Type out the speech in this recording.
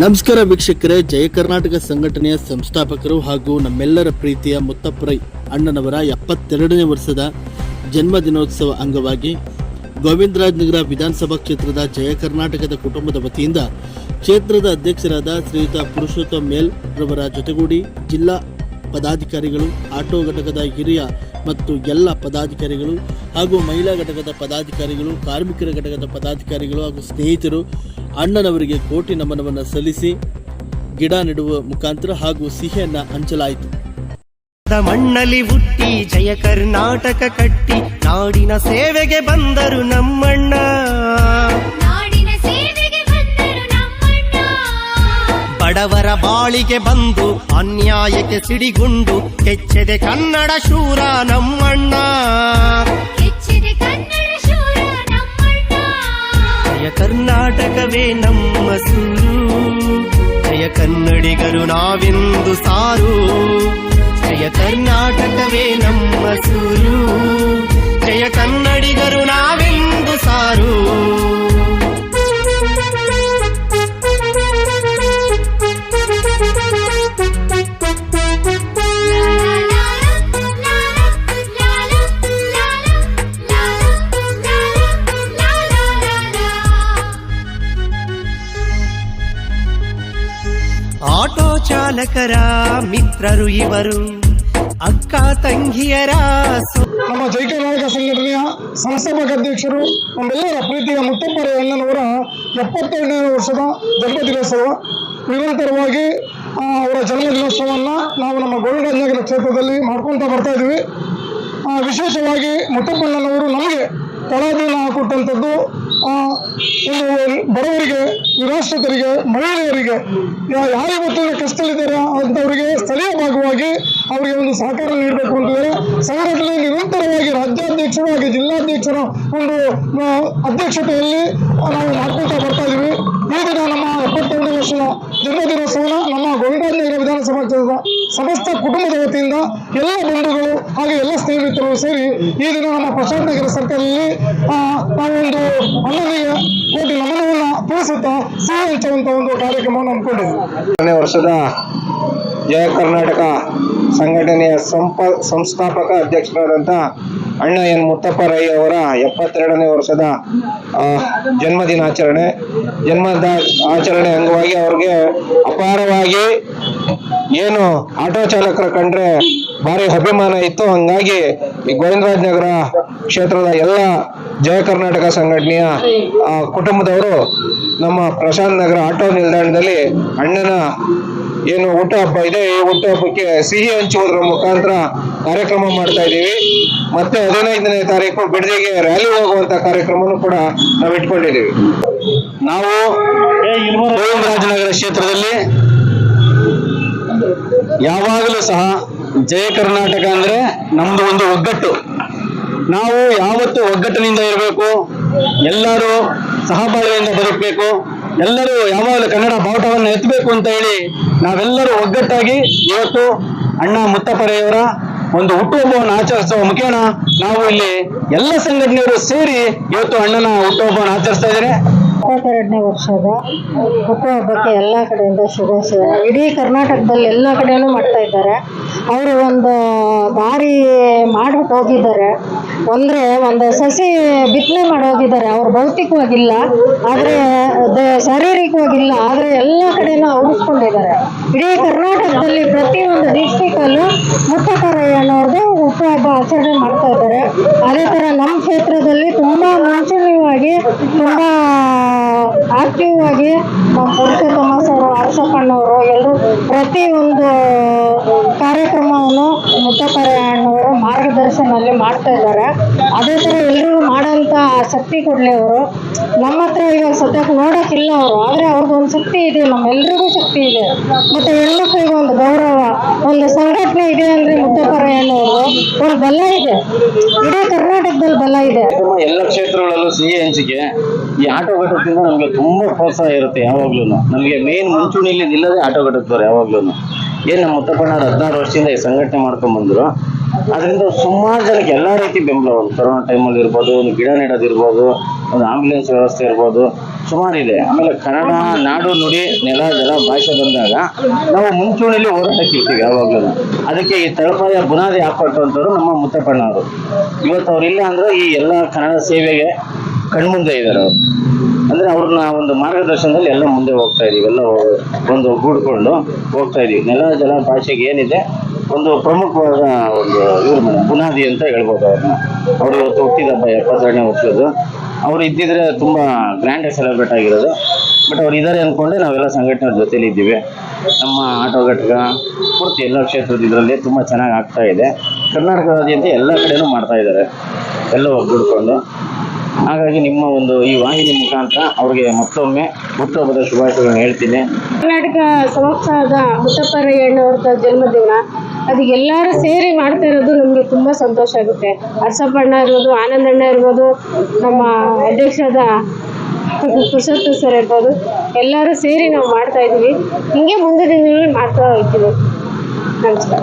ನಮಸ್ಕಾರ ವೀಕ್ಷಕರೇ, ಜಯ ಕರ್ನಾಟಕ ಸಂಘಟನೆಯ ಸಂಸ್ಥಾಪಕರು ಹಾಗೂ ನಮ್ಮೆಲ್ಲರ ಪ್ರೀತಿಯ ಮುತ್ತಪ್ಪರೈ ಅಣ್ಣನವರ ಎಪ್ಪತ್ತೆರಡನೇ ವರ್ಷದ ಜನ್ಮ ದಿನೋತ್ಸವ ಅಂಗವಾಗಿ ಗೋವಿಂದರಾಜ್ ನಗರ ವಿಧಾನಸಭಾ ಕ್ಷೇತ್ರದ ಜಯ ಕರ್ನಾಟಕದ ಕುಟುಂಬದ ವತಿಯಿಂದ ಕ್ಷೇತ್ರದ ಅಧ್ಯಕ್ಷರಾದ ಶ್ರೀಯುತ ಪುರುಷೋತ್ತಮ ಮೇಲ್ ರವರ ಜೊತೆಗೂಡಿ ಜಿಲ್ಲಾ ಪದಾಧಿಕಾರಿಗಳು, ಆಟೋ ಘಟಕದ ಹಿರಿಯ ಮತ್ತು ಎಲ್ಲ ಪದಾಧಿಕಾರಿಗಳು ಹಾಗೂ ಮಹಿಳಾ ಘಟಕದ ಪದಾಧಿಕಾರಿಗಳು, ಕಾರ್ಮಿಕರ ಘಟಕದ ಪದಾಧಿಕಾರಿಗಳು ಹಾಗೂ ಸ್ನೇಹಿತರು ಅಣ್ಣನವರಿಗೆ ಕೋಟಿ ನಮನವನ್ನು ಸಲ್ಲಿಸಿ ಗಿಡ ನೆಡುವ ಮುಖಾಂತರ ಹಾಗೂ ಸಿಹಿಯನ್ನ ಹಂಚಲಾಯಿತು. ಮಣ್ಣಲ್ಲಿ ಹುಟ್ಟಿ ಜಯ ಕರ್ನಾಟಕ ಕಟ್ಟಿ ನಾಡಿನ ಸೇವೆಗೆ ಬಂದರು ನಮ್ಮಣ್ಣ. ನಾಡಿನ ಸೇವೆಗೆ ಬಂದರು ನಮ್ಮಣ್ಣ. ಬಡವರ ಬಾಳಿಗೆ ಬಂದು ಅನ್ಯಾಯಕ್ಕೆ ಸಿಡಿಗುಂಡು ಕೆಚ್ಚದೆ ಕನ್ನಡ ಶೂರ ನಮ್ಮಣ್ಣ. ಕರ್ನಾಟಕವೇ ನಮ್ಮ ಸೂರು ಜಯ ಕನ್ನಡಿಗರು ನಾವೆಂದು ಸಾರು ಜಯ ಕರ್ನಾಟಕವೇ ನಮ್ಮ ಸೂರು ಆಟೋ ಚಾಲಕರ ಮಿತ್ರರು ಇವರು, ಅಕ್ಕ ತಂಗಿಯರ ನಮ್ಮ ಜೈಕ ನಾಯಕ ಸಂಘಟನೆಯ ಸಂಸ್ಥಾಪಕ ಅಧ್ಯಕ್ಷರು, ನಮ್ಮೆಲ್ಲರ ಪ್ರೀತಿಯ ಮುತ್ತಪ್ಪರ ಅಣ್ಣನವರ ಎಪ್ಪತ್ತೆರಡನೇ ವರ್ಷದ ಜನ್ಮ ದಿನೋತ್ಸವ ನಿರಂತರವಾಗಿ ಅವರ ಜನ್ಮ ದಿನೋತ್ಸವವನ್ನು ನಾವು ನಮ್ಮ ಗೋವಿಂದರಾಜನಗರ ಕ್ಷೇತ್ರದಲ್ಲಿ ಮಾಡ್ಕೊಳ್ತಾ ಬರ್ತಾ ಇದ್ದೀವಿ. ವಿಶೇಷವಾಗಿ ಮುತ್ತಪ್ಪಣ್ಣನವರು ನಮಗೆ ತಳಾದಿನ ಕೊಟ್ಟಂಥದ್ದು ಒಂದು ಬಡವರಿಗೆ, ನಿರಾಶ್ರಿತರಿಗೆ, ಮಹಿಳೆಯರಿಗೆ ಯಾರೇ ಇವತ್ತಿನ ಕಷ್ಟದಲ್ಲಿದ್ದಾರೆ ಅಂತವರಿಗೆ ಸ್ಥಳೀಯ ಭಾಗವಾಗಿ ಅವರಿಗೆ ಒಂದು ಸಹಕಾರ ನೀಡಬೇಕು ಅಂತಿದ್ದಾರೆ ಸಂಘಟನೆ ನಿರಂತರವಾಗಿ ರಾಜ್ಯಾಧ್ಯಕ್ಷರು ಹಾಗೆ ಜಿಲ್ಲಾಧ್ಯಕ್ಷರ ಒಂದು ಅಧ್ಯಕ್ಷತೆಯಲ್ಲಿ ನಾವು ಮಾಡ್ಕೊಳ್ತಾ ಬರ್ತಾ ಇದ್ದೀವಿ ಈ ದಿನ ನಮ್ಮ ಎಪ್ಪತ್ತೊಂದು ವರ್ಷದ ಜನ್ಮದಿನೋತ್ಸವನ ನಮ್ಮ ಗೋವಿಂದರಾಜನಗರ ವಿಧಾನಸಭಾ ಕ್ಷೇತ್ರದ ಸಮಸ್ತ ಕುಟುಂಬದ ವತಿಯಿಂದ ಎಲ್ಲ ಬಂಧುಗಳು ಹಾಗೆ ಎಲ್ಲ ಸ್ನೇಹಿತರು ಸೇರಿ ಈ ದಿನ ನಮ್ಮ ಪ್ರಶಾಂತ ನಗರ ಸರ್ಕಲಲ್ಲಿ ನಾವೊಂದು ಅಣ್ಣನಿಗೆ ಕೋಟಿ ನಮನವನ್ನು ತಿಳಿಸುತ್ತಾ ಸಿಹಿ ಒಂದು ಕಾರ್ಯಕ್ರಮವನ್ನು ಹಮ್ಮಿಕೊಂಡಿದ್ದೀವಿ. ವರ್ಷದ ಜಯ ಕರ್ನಾಟಕ ಸಂಘಟನೆಯ ಸಂಪ, ಸಂಸ್ಥಾಪಕ ಅಧ್ಯಕ್ಷರಾದಂಥ ಅಣ್ಣ ಎನ್ ಮುತ್ತಪ್ಪ ರೈ ಅವರ ಎಪ್ಪತ್ತೆರಡನೇ ವರ್ಷದ ಜನ್ಮದಿನಾಚರಣೆ ಜನ್ಮದ ಆಚರಣೆ ಅಂಗವಾಗಿ ಅವ್ರಿಗೆ ಅಪಾರವಾಗಿ ಏನು ಆಟೋ ಚಾಲಕರ ಕಂಡ್ರೆ ಭಾರಿ ಅಭಿಮಾನ ಇತ್ತು. ಹಂಗಾಗಿ ಈ ಗೋವಿಂದರಾಜ್ ನಗರ ಕ್ಷೇತ್ರದ ಎಲ್ಲ ಜಯ ಕರ್ನಾಟಕ ಸಂಘಟನೆಯ ಕುಟುಂಬದವರು ನಮ್ಮ ಪ್ರಶಾಂತ್ ನಗರ ಆಟೋ ನಿಲ್ದಾಣದಲ್ಲಿ ಅಣ್ಣನ ಏನು ಊಟ ಹಬ್ಬ ಇದೆ, ಈ ಹಬ್ಬಕ್ಕೆ ಸಿಹಿ ಹಂಚುವುದರ ಮುಖಾಂತರ ಕಾರ್ಯಕ್ರಮ ಮಾಡ್ತಾ ಇದ್ದೀವಿ. ಮತ್ತೆ ಹದಿನೈದನೇ ತಾರೀಕು ಬಿಡದಿಗೆ ರ್ಯಾಲಿ ಹೋಗುವಂತ ಕಾರ್ಯಕ್ರಮನೂ ಕೂಡ ನಾವು ಇಟ್ಕೊಂಡಿದ್ದೀವಿ. ನಾವು ಗೋವಿಂದರಾಜನಗರ ಕ್ಷೇತ್ರದಲ್ಲಿ ಯಾವಾಗಲೂ ಸಹ ಜಯ ಕರ್ನಾಟಕ ಅಂದ್ರೆ ನಮ್ದು ಒಂದು ಒಗ್ಗಟ್ಟು. ನಾವು ಯಾವತ್ತು ಒಗ್ಗಟ್ಟಿನಿಂದ ಇರಬೇಕು, ಎಲ್ಲರೂ ಸಹಬಾಳ್ವೆಯಿಂದ ಬದುಕಬೇಕು, ಎಲ್ಲರೂ ಯಾವಾಗಲೂ ಕನ್ನಡ ಬಾವುಟವನ್ನು ಎತ್ತಬೇಕು ಅಂತ ಹೇಳಿ ನಾವೆಲ್ಲರೂ ಒಗ್ಗಟ್ಟಾಗಿ ಇವತ್ತು ಅಣ್ಣ ಮುತ್ತಪ್ಪರೆಯವರ ಒಂದು ಹುಟ್ಟುಹಬ್ಬವನ್ನು ಆಚರಿಸುವ ಮುಖೇನ ನಾವು ಇಲ್ಲಿ ಎಲ್ಲ ಸಂಘಟನೆಯವರು ಸೇರಿ ಇವತ್ತು ಅಣ್ಣನ ಹುಟ್ಟುಹಬ್ಬವನ್ನು ಆಚರಿಸ್ತಾ ಇದ್ದಾರೆ ಇಪ್ಪತ್ತೆರಡನೇ ವರ್ಷದ ಹುಟ್ಟುಹಬ್ಬಕ್ಕೆ ಎಲ್ಲ ಕಡೆಯಿಂದ ಶುಭಾಶಯ. ಇಡೀ ಕರ್ನಾಟಕದಲ್ಲಿ ಎಲ್ಲ ಕಡೆಯೂ ಮಾಡ್ತಾ ಇದ್ದಾರೆ. ಅವರು ಒಂದು ದಾರಿ ಮಾಡ್ಬಿಟ್ಟು ಹೋಗಿದ್ದಾರೆ. ಅಂದರೆ ಒಂದು ಸಸಿ ಬಿತ್ತನೆ ಮಾಡಿ ಹೋಗಿದ್ದಾರೆ. ಅವ್ರು ಭೌತಿಕವಾಗಿಲ್ಲ, ಆದರೆ ಶಾರೀರಿಕವಾಗಿಲ್ಲ, ಆದರೆ ಎಲ್ಲ ಕಡೆನೂ ಅವಿಸ್ಕೊಂಡಿದ್ದಾರೆ ಇಡೀ ಕರ್ನಾಟಕದಲ್ಲಿ ಪ್ರತಿಯೊಂದು ಡಿಸ್ಟಿಕಲ್ಲೂ ಮುತ್ತಕರಯ್ಯನವ್ರದ್ದು ಹುಟ್ಟುಹಬ್ಬ ಆಚರಣೆ ಮಾಡ್ತಾ ಇದ್ದಾರೆ. ಅದೇ ಥರ ನಮ್ಮ ಕ್ಷೇತ್ರದಲ್ಲಿ ತುಂಬ ಮುಂಚೂಣಿಯಾಗಿ ತುಂಬ ಆಕ್ಟಿವ್ ಆಗಿ ಪುರುಷೋತ್ತಮ ಸರ್ ಹರ್ಷಪ್ಪಣ್ಣವರು ಎಲ್ಲರೂ ಪ್ರತಿಯೊಂದು ಕಾರ್ಯಕ್ರಮವನ್ನು ಮುತ್ತಕರಯ್ಯನವರ ಮಾರ್ಗದರ್ಶನದಲ್ಲಿ ಮಾಡ್ತಾ ಇದ್ದಾರೆ. ಅದೇ ಥರ ಎಲ್ಲರೂ ಮಾಡೋಂಥ ಶಕ್ತಿ ಕೊಡಲಿ ಅವರು ನಮ್ಮ ಹತ್ರ ಈಗ ಸದ್ಯಕ್ಕೆ ನೋಡೋಕ್ಕಿಲ್ಲ ಅವರು, ಆದರೆ ಅವ್ರದ್ದೊಂದು ಶಕ್ತಿ ಇದೆ, ನಮ್ಮೆಲ್ರಿಗೂ ಶಕ್ತಿ ಇದೆ. ಮತ್ತು ಹೆಣ್ಮಕ್ಳಿಗೆ ಒಂದು ಗೌರವ, ಒಂದು ಸಂಘಟನೆ ಇದೆ ಅಂದರೆ ಮುತ್ತಕರಯ್ಯನವರು ಒಂದು ಬಲ ಇದೆ. ಇಡೀ ಕರ್ನಾಟಕದಲ್ಲಿ ಬಲ ಇದೆ. ಎಲ್ಲ ಕ್ಷೇತ್ರಗಳಲ್ಲೂ ಸಿಹಿ ಹಂಚಿಕೆ, ಈ ಆಟೋ ಘಟಕದಿಂದ ನಮಗೆ ತುಂಬಾ ಪ್ರೋತ್ಸಾಹ ಇರುತ್ತೆ ಯಾವಾಗ್ಲೂ ನಮಗೆ ಮೇನ್ ಮುಂಚೂಣಿಯಲ್ಲಿ ನಿಲ್ಲದೆ ಆಟೋ ಘಟಕದವ್ರು ಯಾವಾಗ್ಲೂ ಏನ್ ನಮ್ಮ ಮುತ್ತಪ್ಪಣ್ಣವ್ರು ಹದಿನಾರು ವರ್ಷದಿಂದ ಈ ಸಂಘಟನೆ ಮಾಡ್ಕೊಂಡ್ ಬಂದ್ರು ಅದರಿಂದ ಸುಮಾರು ಜನಕ್ಕೆ ಎಲ್ಲಾ ರೀತಿ ಬೆಂಬಲ ಒಂದು ಕೊರೋನಾ ಟೈಮಲ್ಲಿ ಇರ್ಬೋದು ಒಂದು ಗಿಡ ನೆಡೋದಿರ್ಬೋದು ಒಂದು ಆಂಬುಲೆನ್ಸ್ ವ್ಯವಸ್ಥೆ ಇರ್ಬೋದು. ಸುಮಾರಿದೆ ಆಮೇಲೆ ಕನ್ನಡ, ನಾಡು, ನುಡಿ, ನೆಲ, ಜಲ, ಭಾಷೆ ಬಂದಾಗ ನಾವು ಮುಂಚೂಣಿಲಿ ಹೋರಾಟಕ್ಕೆ ಇರ್ತೀವಿ ಯಾವಾಗಲೂ. ಅದಕ್ಕೆ ಈ ತಳಪಾಯ ಬುನಾದಿ ಹಾಕೊಟ್ಟಂಥವ್ರು ನಮ್ಮ ಮುತ್ತಪ್ಪಣ್ಣವರು. ಇವತ್ತು ಅವ್ರು ಇಲ್ಲ ಅಂದ್ರೆ ಈ ಎಲ್ಲ ಕನ್ನಡ ಸೇವೆಗೆ ಕಣ್ಮುಂದೆ ಇದ್ದಾರೆ ಅವರು. ಅಂದ್ರೆ ಅವ್ರನ್ನ ಒಂದು ಮಾರ್ಗದರ್ಶನದಲ್ಲಿ ಎಲ್ಲ ಮುಂದೆ ಹೋಗ್ತಾ ಇದೀವಿ. ಎಲ್ಲ ಒಂದು ಗೂಡ್ಕೊಂಡು ಹೋಗ್ತಾ ಇದೀವಿ. ನೆಲ, ಜಲ, ಭಾಷೆಗೆ ಏನಿದೆ, ಒಂದು ಪ್ರಮುಖವಾದ ಒಂದು ಇವ್ರ ಬುನಾದಿ ಅಂತ ಹೇಳ್ಬೋದು ಅವ್ರನ್ನ. ಅವ್ರು ಇವತ್ತು ಹುಟ್ಟಿದ ಹಬ್ಬ ಎಪ್ಪತ್ತೆರಡನೇ ವರ್ಷದ್ದು ಅವ್ರು ಇದ್ದಿದ್ರೆ ತುಂಬ ಗ್ರ್ಯಾಂಡ್ ಸೆಲೆಬ್ರೇಟ್ ಆಗಿರೋದು. ಬಟ್ ಅವ್ರು ಇದ್ದಾರೆ ಅಂದ್ಕೊಂಡೆ ನಾವೆಲ್ಲ ಸಂಘಟನೆ ಜೊತೆಲಿ ಇದ್ದೀವಿ. ನಮ್ಮ ಆಟೋ ಘಟಕ, ಪೂರ್ತಿ ಎಲ್ಲ ಕ್ಷೇತ್ರದ ಇದರಲ್ಲಿ ತುಂಬ ಚೆನ್ನಾಗಿ ಆಗ್ತಾ ಇದೆ. ಕರ್ನಾಟಕದಾದ್ಯಂತ ಎಲ್ಲ ಕಡೆನೂ ಮಾಡ್ತಾ ಇದ್ದಾರೆ ಎಲ್ಲ ಒಗ್ಗೂಡ್ಕೊಂಡು. ಹಾಗಾಗಿ ನಿಮ್ಮ ಒಂದು ಈ ವಾಹಿನಿ ಮುಖಾಂತರ ಅವ್ರಿಗೆ ಮತ್ತೊಮ್ಮೆ ಹುಟ್ಟುಹಬ್ಬದ ಶುಭಾಶಯಗಳನ್ನು ಹೇಳ್ತೀನಿ. ಕರ್ನಾಟಕ ಸಂಸ್ಥಾನದ ಮುತ್ತಪ್ಪರಯ್ಯಣ್ಣವ್ರ ಜನ್ಮದಿನ. ಅದು ಎಲ್ಲರೂ ಸೇರಿ ಮಾಡ್ತಾ ಇರೋದು ನಮಗೆ ತುಂಬ ಸಂತೋಷ ಆಗುತ್ತೆ. ಹರ್ಷಪ್ಪಣ್ಣ ಇರ್ಬೋದು ಆನಂದಣ್ಣ ಇರ್ಬೋದು, ನಮ್ಮ ಅಧ್ಯಕ್ಷದ ಪುರುಷೋತ್ತಮ ಸರ್ ಇರ್ಬೋದು, ಎಲ್ಲರೂ ಸೇರಿ ನಾವು ಮಾಡ್ತಾ ಇದ್ದೀವಿ. ಹಿಂಗೆ ಮುಂದಿನ ದಿನಗಳಲ್ಲಿ ಮಾಡ್ತಾ ಹೋಗ್ತೀವಿ. ನಮಸ್ಕಾರ.